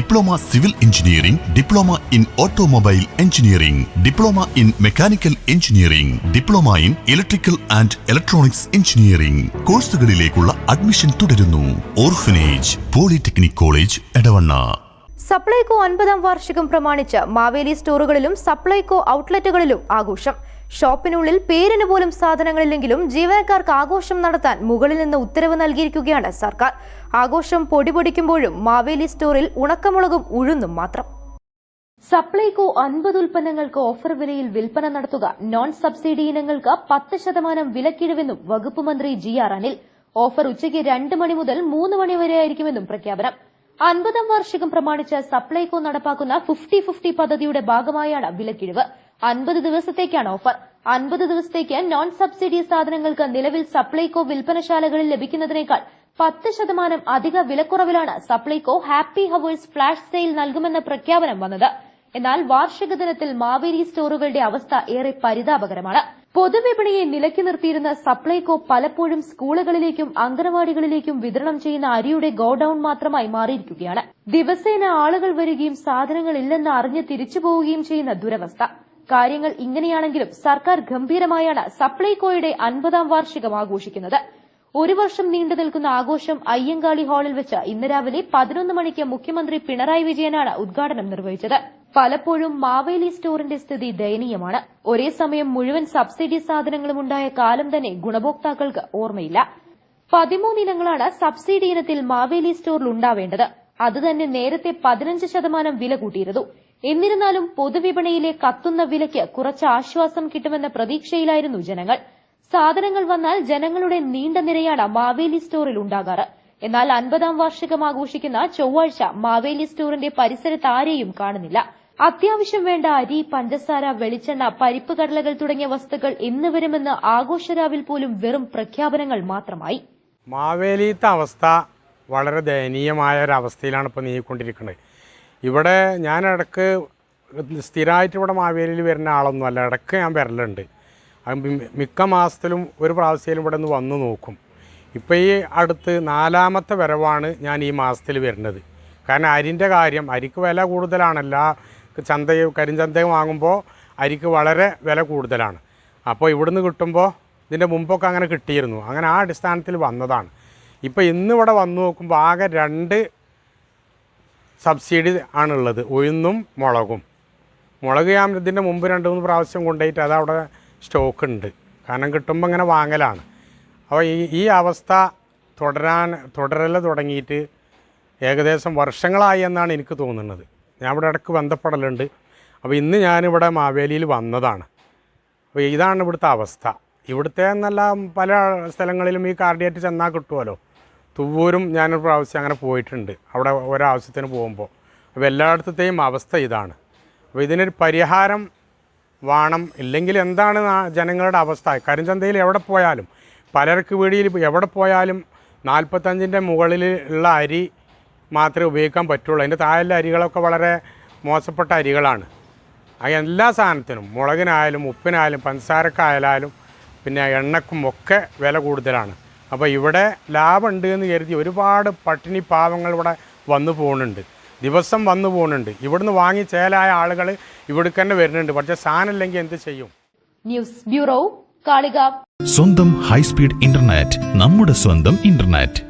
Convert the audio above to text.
Diploma civil engineering diploma in automobile engineering diploma in mechanical engineering diploma in electrical and electronics engineering. കോഴ്സുകളിലേക്കുള്ള admission തുടരുന്നു. Orphanage polytechnic college Edavanna. Supplyco ഒൻപതാം വാർഷികം പ്രമാണിച്ച് മാവേലി സ്റ്റോറുകളിലും സപ്ലൈകോ ഔട്ട്ലെറ്റുകളിലും ആഘോഷം. ഷോപ്പിനുള്ളിൽ പേരിന് പോലും സാധനങ്ങളില്ലെങ്കിലും ജീവനക്കാർക്ക് ആഘോഷം നടത്താൻ മുകളിൽ നിന്ന് ഉത്തരവ് നൽകിയിരിക്കുകയാണ് സർക്കാർ. ആഘോഷം പൊടിപൊടിക്കുമ്പോഴും മാവേലി സ്റ്റോറിൽ ഉണക്കമുളകും ഉഴുന്നും മാത്രം. സപ്ലൈകോ അൻപത് ഉൽപ്പന്നങ്ങൾക്ക് ഓഫർ വിലയിൽ വിൽപ്പന നടത്തുക. നോൺ സബ്സിഡി ഇനങ്ങൾക്ക് പത്ത് ശതമാനം വിലക്കിഴിവെന്നും വകുപ്പ് മന്ത്രി ജി ആർ അനിൽ. ഓഫർ ഉച്ചയ്ക്ക് രണ്ട് മണി മുതൽ മൂന്ന് മണി വരെയായിരിക്കുമെന്നും പ്രഖ്യാപനം. അൻപതാം വാർഷികം പ്രമാണിച്ച് സപ്ലൈകോ നടപ്പാക്കുന്ന ഫിഫ്റ്റി ഫിഫ്റ്റി പദ്ധതിയുടെ ഭാഗമായാണ് വിലക്കിഴിവ്. അൻപത് ദിവസത്തേക്കാണ് ഓഫർ അൻപത് ദിവസത്തേക്ക് നോൺ സബ്സിഡി സാധനങ്ങൾക്ക് നിലവിൽ സപ്ലൈകോ വിൽപ്പനശാലകളിൽ ലഭിക്കുന്നതിനേക്കാൾ പത്ത് ശതമാനം അധിക വിലക്കുറവിലാണ് Supplyco happy hours flash sale നൽകുമെന്ന പ്രഖ്യാപനം വന്നത്. എന്നാൽ വാർഷിക ദിനത്തിൽ മാവേലി സ്റ്റോറുകളുടെ അവസ്ഥ ഏറെ പരിതാപകരമാണ്. പൊതുവിപണിയെ നിലയ്ക്ക് നിർത്തിയിരുന്ന സപ്ലൈകോ പലപ്പോഴും സ്കൂളുകളിലേക്കും അംഗനവാടികളിലേക്കും വിതരണം ചെയ്യുന്ന അരിയുടെ ഗോഡൌൺ മാത്രമായി മാറിയിരിക്കുകയാണ്. ദിവസേന ആളുകൾ വരികയും സാധനങ്ങൾ ഇല്ലെന്ന് അറിഞ്ഞ് തിരിച്ചു പോവുകയും ചെയ്യുന്ന ദുരവസ്ഥ. കാര്യങ്ങൾ ഇങ്ങനെയാണെങ്കിലും സർക്കാർ ഗംഭീരമായാണ് സപ്ലൈകോയുടെ അൻപതാം വാർഷികം ആഘോഷിക്കുന്നത്. ഒരു വർഷം നീണ്ടു നിൽക്കുന്ന ആഘോഷം അയ്യങ്കാളി ഹാളിൽ വെച്ച് ഇന്ന് രാവിലെ പതിനൊന്ന് മണിക്ക് മുഖ്യമന്ത്രി പിണറായി വിജയനാണ് ഉദ്ഘാടനം നിർവഹിച്ചത്. പലപ്പോഴും മാവേലി സ്റ്റോറിന്റെ സ്ഥിതി ദയനീയമാണ്. ഒരേ സമയം മുഴുവൻ സബ്സിഡി സാധനങ്ങളും ഉണ്ടായ കാലം തന്നെ ഗുണഭോക്താക്കൾക്ക് ഓർമ്മയില്ല. പതിമൂന്ന് ഇനങ്ങളാണ് സബ്സിഡി ഇനത്തിൽ മാവേലി സ്റ്റോറിൽ ഉണ്ടാവേണ്ടത്. അതുതന്നെ നേരത്തെ പതിനഞ്ച് ശതമാനം വില കൂട്ടിയിരുന്നു. എന്നിരുന്നാലും പൊതുവിപണിയിലെ കത്തുന്ന വിലയ്ക്ക് കുറച്ച് ആശ്വാസം കിട്ടുമെന്ന പ്രതീക്ഷയിലായിരുന്നു ജനങ്ങൾ. സാധനങ്ങൾ വന്നാൽ ജനങ്ങളുടെ നീണ്ട നിരയാണ് മാവേലി സ്റ്റോറിൽ ഉണ്ടാകാറ്. എന്നാൽ അൻപതാം വാർഷികം ആഘോഷിക്കുന്ന ചൊവ്വാഴ്ച മാവേലി സ്റ്റോറിന്റെ പരിസരത്ത് ആരെയും കാണുന്നില്ല. അത്യാവശ്യം വേണ്ട അരി പഞ്ചസാര വെളിച്ചെണ്ണ പരിപ്പ് കടലകൾ തുടങ്ങിയ വസ്തുക്കൾ എന്ന് വരുമെന്ന് ആഘോഷരാവിൽ പോലും വെറും പ്രഖ്യാപനങ്ങൾ മാത്രമായി. മാവേലിത്തെ അവസ്ഥ വളരെ ദയനീയമായ ഒരു അവസ്ഥയിലാണ് ഇപ്പോൾ നീങ്ങിക്കൊണ്ടിരിക്കുന്നത്. ഇവിടെ ഞാൻ ഇടയ്ക്ക് സ്ഥിരമായിട്ട് ഇവിടെ മാവേലിയിൽ വരുന്ന ആളൊന്നുമല്ല ഇടയ്ക്ക് ഞാൻ വരലുണ്ട്. മിക്ക മാസത്തിലും ഒരു പ്രാവശ്യത്തിലും ഇവിടെ നിന്ന് വന്നു നോക്കും. ഇപ്പോൾ ഈ അടുത്ത് നാലാമത്തെ വരവാണ് ഞാൻ ഈ മാസത്തിൽ വരുന്നത്. കാരണം അരിന്റെ കാര്യം അരിക്ക് വില കൂടുതലാണല്ല. ചന്ത കരിഞ്ചന്ത വാങ്ങുമ്പോൾ അരിക്ക് വളരെ വില കൂടുതലാണ്. അപ്പോൾ ഇവിടുന്ന് കിട്ടുമ്പോൾ ഇതിന്റെ മുമ്പൊക്കെ അങ്ങനെ കിട്ടിയിരുന്നു. അങ്ങനെ ആ അടിസ്ഥാനത്തിൽ വന്നതാണ്. ഇപ്പോൾ ഇന്ന് ഇവിടെ വന്നു നോക്കുമ്പോൾ ആകെ രണ്ട് സബ്സിഡി ആണുള്ളത്. ഉഴുന്നും മുളകും. മുളക് ഞാൻ ഇതിന്റെ മുമ്പ് രണ്ട് മൂന്ന് പ്രാവശ്യം കൊണ്ടുപോയിട്ട് അത് അവിടെ സ്റ്റോക്ക് ഉണ്ട്. കാരണം കിട്ടുമ്പോൾ ഇങ്ങനെ വാങ്ങലാണ്. അപ്പോൾ ഈ ഈ അവസ്ഥ തുടരാൻ തുടരൽ തുടങ്ങിയിട്ട് ഏകദേശം വർഷങ്ങളായി എന്നാണ് എനിക്ക് തോന്നുന്നത്. ഞാൻ ഇവിടെ ഇടയ്ക്ക് ബന്ധപ്പെടലുണ്ട്. അപ്പോൾ ഇന്ന് ഞാനിവിടെ മാവേലിയിൽ വന്നതാണ്. അപ്പോൾ ഇതാണ് ഇവിടുത്തെ അവസ്ഥ. ഇവിടുത്തെ എന്നല്ല പല സ്ഥലങ്ങളിലും ഈ കാർഡിയേറ്റ് ചെന്നാൽ കിട്ടുമല്ലോ തുവ്വൂരും ഞാനൊരു പ്രാവശ്യം അങ്ങനെ പോയിട്ടുണ്ട്. അവിടെ ഒരാവശ്യത്തിന് പോകുമ്പോൾ. അപ്പോൾ എല്ലായിടത്തെയും അവസ്ഥ ഇതാണ്. അപ്പോൾ ഇതിനൊരു പരിഹാരം വേണം. ഇല്ലെങ്കിൽ എന്താണ് ജനങ്ങളുടെ അവസ്ഥ? കരിഞ്ചന്തയിൽ എവിടെ പോയാലും പലർക്ക് വീടിയിൽ എവിടെ പോയാലും നാൽപ്പത്തഞ്ചിന്റെ മുകളിൽ ഉള്ള അരി മാത്രമേ ഉപയോഗിക്കാൻ പറ്റുള്ളൂ. അതിന്റെ താഴെയുള്ള അരികളൊക്കെ വളരെ മോശപ്പെട്ട അരികളാണ്. ആ എല്ലാ സാധനത്തിനും മുളകിനായാലും ഉപ്പിനായാലും പഞ്ചസാരക്കായാലും പിന്നെ എണ്ണക്കും ഒക്കെ വില കൂടുതലാണ്. അപ്പോൾ ഇവിടെ ലാഭമുണ്ട് എന്ന് കരുതി ഒരുപാട് പട്ടിണി പാവങ്ങൾ ഇവിടെ വന്നു പോകുന്നുണ്ട്. ദിവസം വന്നു പോകുന്നുണ്ട്. ഇവിടുന്ന് വാങ്ങി ചേലായ ആളുകൾ ഇവിടേക്ക് തന്നെ വരുന്നുണ്ട്. പക്ഷേ സാധനമില്ലെങ്കിൽ എന്ത് ചെയ്യും? News bureau Kalikavu. സ്വന്തം ഹൈസ്പീഡ് ഇന്റർനെറ്റ് നമ്മുടെ സ്വന്തം ഇന്റർനെറ്റ്.